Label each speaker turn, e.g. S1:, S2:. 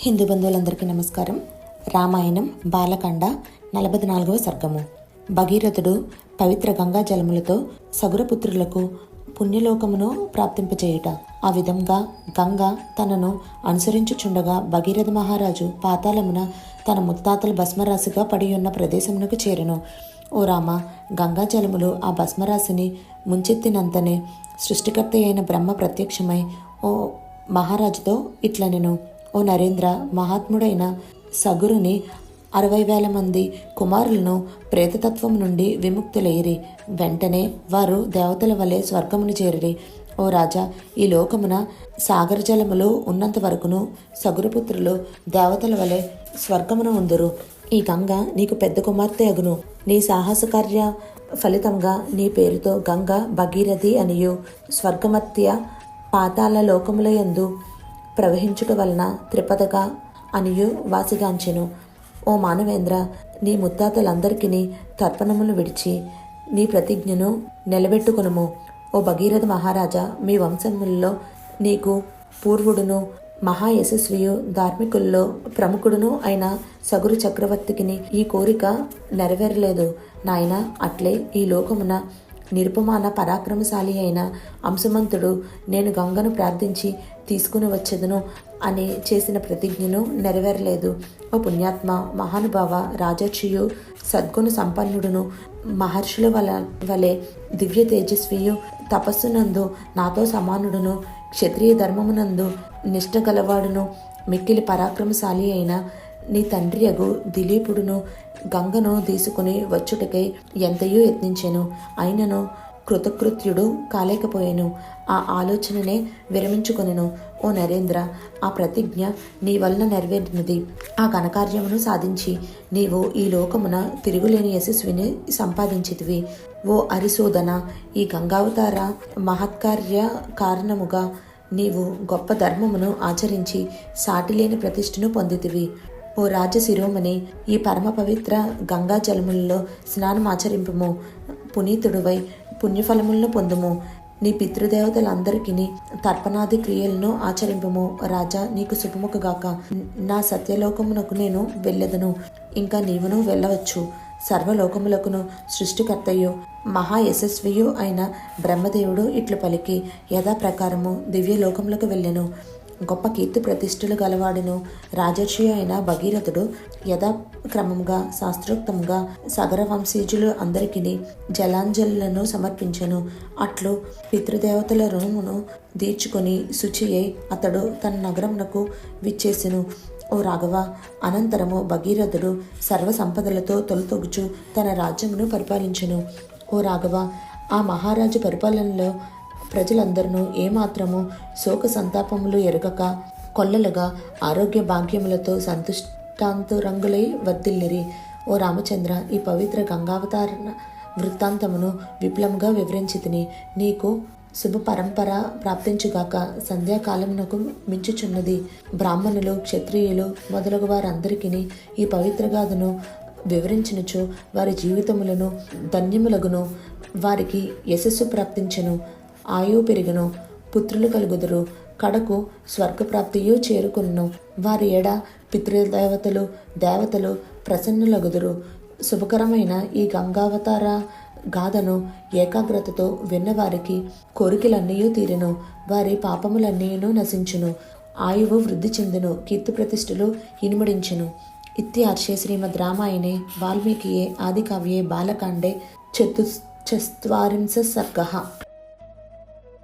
S1: హిందూ బంధువులందరికీ నమస్కారం. రామాయణం బాలకాండ నలభై నాలుగవ సర్గము. భగీరథుడు పవిత్ర గంగా జలములతో సగురపుత్రులకు పుణ్యలోకమును ప్రాప్తింపచేయుట. ఆ విధంగా గంగ తనను అనుసరించుచుండగా భగీరథ మహారాజు పాతాళమున తన ముత్తాతల భస్మరాశిగా పడి ఉన్న ప్రదేశమునకు చేరెను. ఓ రామ గంగా జలములు ఆ భస్మరాశిని ముంచెత్తినంతనే సృష్టికర్త అయిన బ్రహ్మ ప్రత్యక్షమై ఓ మహారాజుతో ఇట్లనెను. నేను ఓ నరేంద్ర మహాత్ముడైన సగురుని అరవై వేల మంది కుమారులను ప్రేతతత్వం నుండి విముక్తులయ్యిరి. వెంటనే వారు దేవతల వలె స్వర్గమును చేరిరి. ఓ రాజా ఈ లోకమున సాగర జలములు ఉన్నంత వరకును సగురుపుత్రులు దేవతల వలె స్వర్గమున ఉందురు. ఈ గంగ నీకు పెద్ద కుమార్తె అగును. నీ సాహస కార్య ఫలితంగా నీ పేరుతో గంగ భగీరథి అనియు. స్వర్గమత్య పాతాల లోకముల యందు ప్రవహించుట వలన త్రిపదగా అనియు వాసిగాంచెను. ఓ మానవేంద్ర నీ ముత్తాతలందరికీ తర్పణములు విడిచి నీ ప్రతిజ్ఞను నిలబెట్టుకునుము ఓ భగీరథ మహారాజా మీ వంశములలో నీకు పూర్వుడును మహాయశస్వియు ధార్మికుల్లో ప్రముఖుడును అయిన సగురు చక్రవర్తికిని ఈ కోరిక నెరవేరలేదు. నాయన అట్లే ఈ లోకమున నిరుపమాన పరాక్రమశాలి అయిన అంశమంతుడు నేను గంగను ప్రార్థించి తీసుకుని వచ్చేదను అని చేసిన ప్రతిజ్ఞను నెరవేరలేదు. ఓ పుణ్యాత్మ మహానుభావ రాజర్షియు సద్గుణ సంపన్నుడును మహర్షుల వల వలె దివ్య తేజస్వియు తపస్సునందు నాతో సమానుడును క్షత్రియ ధర్మమునందు నిష్ట గలవాడును మిక్కిలి పరాక్రమశాలి అయిన నీ తండ్రి అగు దిలీపుడును గంగను తీసుకుని వచ్చుటకై ఎంతయో యత్నించాను. అయినను కృతకృత్యుడు కాలేకపోయాను. ఆ ఆలోచననే విరమించుకొనెను. ఓ నరేంద్ర ఆ ప్రతిజ్ఞ నీ వలన నెరవేరినది. ఆ ఘనకార్యమును సాధించి నీవు ఈ లోకమున తిరుగులేని యశస్విని సంపాదించితివి. ఓ అరిశోధన ఈ గంగావతార మహత్కార్య కారణముగా నీవు గొప్ప ధర్మమును ఆచరించి సాటిలేని ప్రతిష్టను పొందితివి. ఓ రాజ శిరోమణి ఈ పరమ పవిత్ర గంగా జలములలో స్నానం ఆచరింపుము పునీతుడువై పుణ్యఫలములను పొందుము. నీ పితృదేవతలందరికీ తర్పణాది క్రియలను ఆచరింపుము. రాజా నీకు శుభముఖగాక నా సత్యలోకమునకు నేను వెళ్ళదను. ఇంకా నీవును వెళ్ళవచ్చు. సర్వలోకములకును సృష్టికర్తయు మహాయశస్వియు అయిన బ్రహ్మదేవుడు ఇట్లు పలికి యథాప్రకారము దివ్యలోకములకు వెళ్ళెను. గొప్ప కీర్తి ప్రతిష్టలు గలవాడును రాజర్షి అయిన భగీరథుడు యథాక్రమంగా శాస్త్రోక్తంగా సగర వంశీజులు అందరికీ జలాంజలులను సమర్పించెను. అట్లు పితృదేవతల రుణమును తీర్చుకొని శుచి అయి అతడు తన నగరమునకు విచ్చేసెను. ఓ రాఘవ అనంతరము భగీరథుడు సర్వ సంపదలతో తొలతొగుచు తన రాజ్యమును పరిపాలించెను. ఓ రాఘవ ఆ మహారాజు పరిపాలనలో ప్రజలందరూ ఏమాత్రము శోక సంతాపములు ఎరగక కొల్లలుగా ఆరోగ్య భాగ్యములతో సంతుష్టాంతురంగులై వర్ధిల్లిరి. ఓ రామచంద్ర ఈ పవిత్ర గంగావతారణ వృత్తాంతమును విప్లవంగా వివరించి తిని నీకు శుభ పరంపర ప్రాప్తించుగాక సంధ్యాకాలమునకు మించుచున్నది. బ్రాహ్మణులు క్షత్రియులు మొదలగు వారందరికీ ఈ పవిత్ర గాథను వివరించినచో వారి జీవితములను ధన్యములగును. వారికి యశస్సు ప్రాప్తించను. ఆయువు పెరిగిన పుత్రులు కలుగుదురు. కడకు స్వర్గప్రాప్తియు చేరుకును వారి ఎడ పితృదేవతలు దేవతలు ప్రసన్నులగుదురు. శుభకరమైన ఈ గంగావతార గాథను ఏకాగ్రతతో విన్నవారికి కోరికలన్నీ తీరెను. వారి పాపములన్నీను నశించును. ఆయువు వృద్ధి చెందును. కీర్తి ప్రతిష్టలు ఇనుమడించును. ఇత్యార్షే శ్రీమద్ రామాయణే. వాల్మీకియే ఆదికావ్యే బాలకాండే చతు చత్వారింశ సర్గ.